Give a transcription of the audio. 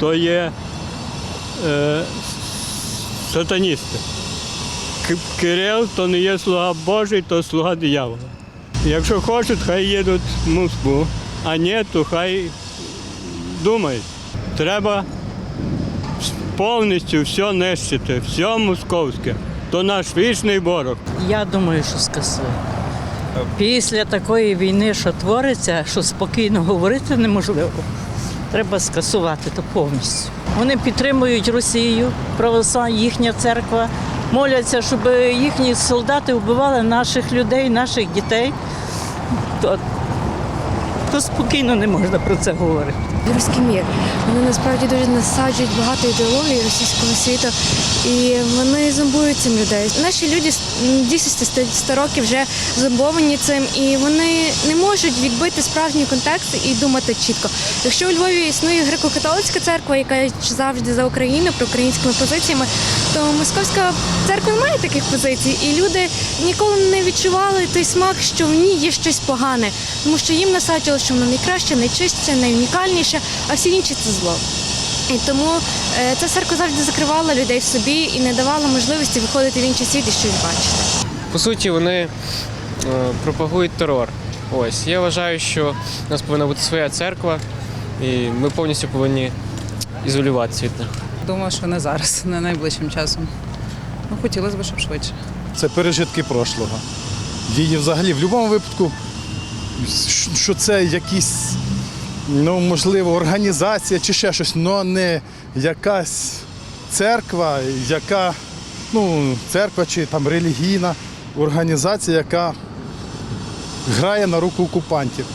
то є е, сатаністи. Кирил то не є слуга Божий, то слуга диявола. Якщо хочуть, хай їдуть в Москву, а ні, то хай думають. Треба повністю все нищити, все московське. То наш вічний ворог. Я думаю, що скасує. Після такої війни, що твориться, що спокійно говорити неможливо. Треба скасувати то повністю. Вони підтримують Росію, православ, їхня церква, моляться, щоб їхні солдати вбивали наших людей, наших дітей. То, спокійно не можна про це говорити. Руський мір. Вони насправді дуже насаджують багато ідеології російського світу, і вони зомбують цим людей. Наші люди м, дійсно 100 100 років вже зомбовані цим, і вони не можуть відбити справжній контекст і думати чітко. Якщо у Львові існує греко-католицька церква, яка завжди за Україну проукраїнськими позиціями, то московська церква не має таких позицій, і люди ніколи не відчували той смак, що в ній є щось погане, тому що їм насаджували, що воно найкраще, найчистіше, найунікальніше, а всі інші це зло. І тому е, ця церква завжди закривала людей в собі і не давала можливості виходити в інший світ і щось бачити. По суті, вони е, пропагують терор. Ось я вважаю, що у нас повинна бути своя церква, і ми повністю повинні ізолюватися від них. Думаю, що не зараз, не найближчим часом. Ну, хотілося б, щоб швидше. Це пережитки прошлого. Її взагалі в будь-якому випадку, що це якісь, ну, можливо, організація чи ще щось, але не якась церква, яка, ну, церква чи там релігійна організація, яка грає на руку окупантів.